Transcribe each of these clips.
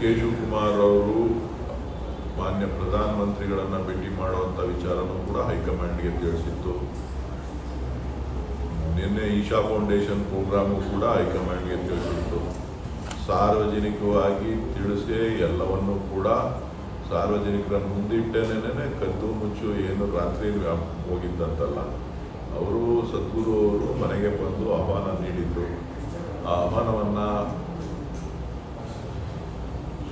K Shivakumar ಅವರು ಮಾನ್ಯ ಪ್ರಧಾನಮಂತ್ರಿಗಳನ್ನ ಭೇಟಿ ಮಾಡುವಂಥ ವಿಚಾರನೂ ಕೂಡ ಹೈಕಮಾಂಡ್ಗೆ ತಿಳಿಸಿತ್ತು. ನಿನ್ನೆ ಈಶಾ ಫೌಂಡೇಶನ್ ಪ್ರೋಗ್ರಾಮು ಕೂಡ ಹೈಕಮಾಂಡ್ಗೆ ತಿಳಿಸಿತ್ತು. ಸಾರ್ವಜನಿಕವಾಗಿ ತಿಳಿಸಿ ಎಲ್ಲವನ್ನು ಕೂಡ ಸಾರ್ವಜನಿಕರ ಮುಂದಿಟ್ಟೇನೆ ಕದ್ದು ಮುಚ್ಚು ಏನು ರಾತ್ರಿ ಹೋಗಿದ್ದಂತಲ್ಲ. ಅವರು ಸದ್ಗುರು ಅವರು ಮನೆಗೆ ಬಂದು ಆಹ್ವಾನ ನೀಡಿದರು. ಆ ಆಹ್ವಾನವನ್ನು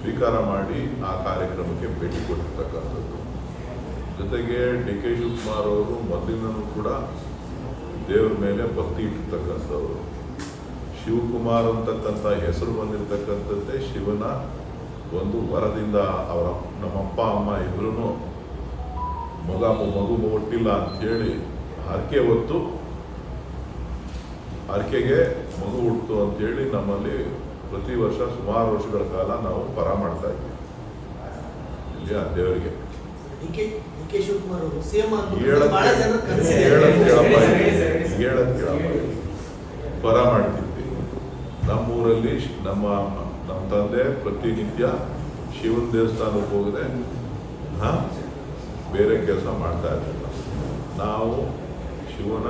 ಸ್ವೀಕಾರ ಮಾಡಿ ಆ ಕಾರ್ಯಕ್ರಮಕ್ಕೆ ಭೇಟಿ ಕೊಟ್ಟಿರ್ತಕ್ಕಂಥದ್ದು. ಜೊತೆಗೆ ಡಿ ಕೆ ಶಿವಕುಮಾರ್ ಅವರು ಮೊದಲಿನೂ ಕೂಡ ದೇವರ ಮೇಲೆ ಭಕ್ತಿ ಇಟ್ಟಿರ್ತಕ್ಕಂಥವ್ರು. ಶಿವಕುಮಾರ್ ಅಂತಕ್ಕಂಥ ಹೆಸರು ಬಂದಿರತಕ್ಕಂಥದ್ದೇ ಶಿವನ ಒಂದು ವರದಿಂದ ಅವರ ನಮ್ಮಪ್ಪ ಅಮ್ಮ ಇದ್ರೂ ಮಗ, ಮಗು ಹುಟ್ಟಿಲ್ಲ ಅಂಥೇಳಿ ಹರಕೆ ಹೊತ್ತು ಹರಕೆಗೆ ಮಗು ಹುಟ್ಟು ಅಂತೇಳಿ ನಮ್ಮಲ್ಲಿ ಪ್ರತಿ ವರ್ಷ ಸುಮಾರು ವರ್ಷಗಳ ಕಾಲ ನಾವು ಪರ ಮಾಡ್ತಾ ಇದ್ದೀವಿ. ಇಲ್ಲಿ. ದೇವರಿಗೆ. ಪರ ಮಾಡ್ತಿದ್ವಿ. ನಮ್ಮೂರಲ್ಲಿ ಶ್- ನಮ್ಮ ನಮ್ಮ ತಂದೆ ಪ್ರತಿನಿತ್ಯ ಶಿವನ ದೇವಸ್ಥಾನಕ್ಕೆ ಹೋಗದೆ ಹಾ ಬೇರೆ ಕೆಲಸ ಮಾಡ್ತಾ ಇರಲಿಲ್ಲ ನಾವು ಶಿವನ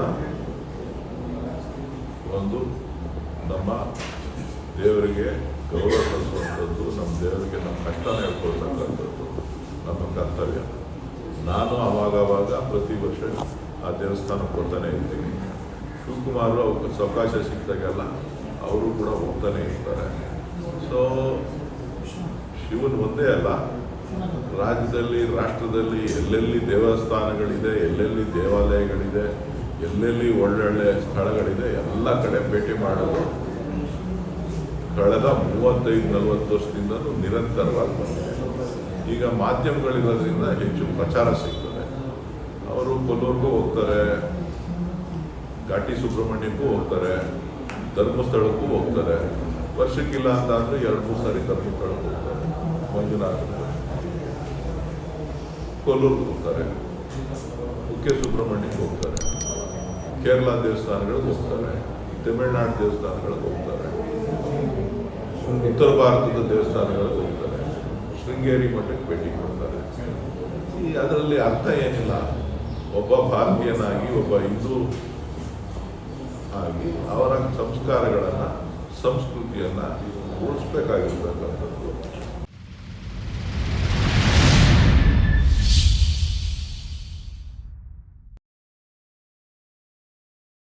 ಒಂದು ನಮ್ಮ ದೇವರಿಗೆ ಗೌರವ ಕಲಿಸುವಂಥದ್ದು ನಮ್ಮ ದೇವರಿಗೆ ನಮ್ಮ ಕಷ್ಟನ ಹೇಳ್ಕೊಳ್ತಕ್ಕಂಥದ್ದು ನಮ್ಮ ಕರ್ತವ್ಯ. ನಾನು ಅವಾಗವಾಗ ಪ್ರತಿ ವರ್ಷ ಆ ದೇವಸ್ಥಾನಕ್ಕೆ ಹೋಗ್ತಾನೆ ಇರ್ತೀನಿ. ಶಿವಕುಮಾರ್ ಅವ್ರಿಗೆ ಅವಕಾಶ ಸಿಕ್ತಾಗೆಲ್ಲ ಅವರು ಕೂಡ ಹೋಗ್ತಾನೆ ಇರ್ತಾರೆ. ಸೊ ಶಿವನ್ ಒಂದೇ ಅಲ್ಲ, ರಾಜ್ಯದಲ್ಲಿ, ರಾಷ್ಟ್ರದಲ್ಲಿ ಎಲ್ಲೆಲ್ಲಿ ದೇವಸ್ಥಾನಗಳಿದೆ, ಎಲ್ಲೆಲ್ಲಿ ದೇವಾಲಯಗಳಿದೆ, ಎಲ್ಲೆಲ್ಲಿ ಒಳ್ಳೊಳ್ಳೆ ಸ್ಥಳಗಳಿದೆ, ಎಲ್ಲ ಕಡೆ ಭೇಟಿ ಮಾಡೋದು ಕಳೆದ ಮೂವತ್ತೈದು, ನಲವತ್ತು ವರ್ಷದಿಂದಲೂ ನಿರಂತರವಾಗಿ ಬಂದಿದೆ ಈಗ ಮಾಧ್ಯಮಗಳಿರೋದ್ರಿಂದ ಹೆಚ್ಚು ಪ್ರಚಾರ ಸಿಗ್ತದೆ. ಅವರು ಕೊಲ್ಲೂರ್ಗೂ ಹೋಗ್ತಾರೆ, ಘಾಟಿ ಸುಬ್ರಹ್ಮಣ್ಯಕ್ಕೂ ಹೋಗ್ತಾರೆ, ಧರ್ಮಸ್ಥಳಕ್ಕೂ ಹೋಗ್ತಾರೆ. ವರ್ಷಕ್ಕಿಲ್ಲ ಅಂತ ಅಂದರೆ ಎರಡು, ಮೂರು ಸಾರಿ ಧರ್ಮಸ್ಥಳಕ್ಕೆ ಹೋಗ್ತಾರೆ ಮಂಜುನಾಥ ಕೊಲ್ಲೂರ್ಗೆ ಹೋಗ್ತಾರೆ ಕುಕ್ಕೆ ಸುಬ್ರಹ್ಮಣ್ಯಕ್ಕೆ ಹೋಗ್ತಾರೆ, ಕೇರಳ ದೇವಸ್ಥಾನಗಳಿಗೆ ಹೋಗ್ತಾರೆ, ತಮಿಳುನಾಡು ದೇವಸ್ಥಾನಗಳಿಗೆ ಹೋಗ್ತಾರೆ. ಉತ್ತರ ಭಾರತದ ದೇವಸ್ಥಾನಗಳಿಗೆ ಹೋಗ್ತಾರೆ. ಶೃಂಗೇರಿ ಮಠಕ್ಕೆ ಭೇಟಿ ಕೊಡ್ತಾರೆ. ಈ ಅದರಲ್ಲಿ ಅರ್ಥ ಏನಿಲ್ಲ. ಒಬ್ಬ ಭಾರತೀಯನಾಗಿ ಒಬ್ಬ ಹಿಂದೂ ಆಗಿ ಅವರ ಸಂಸ್ಕಾರಗಳನ್ನು, ಸಂಸ್ಕೃತಿಯನ್ನು ಉಳಿಸ್ಬೇಕಾಗಿರ್ತಕ್ಕಂಥದ್ದು.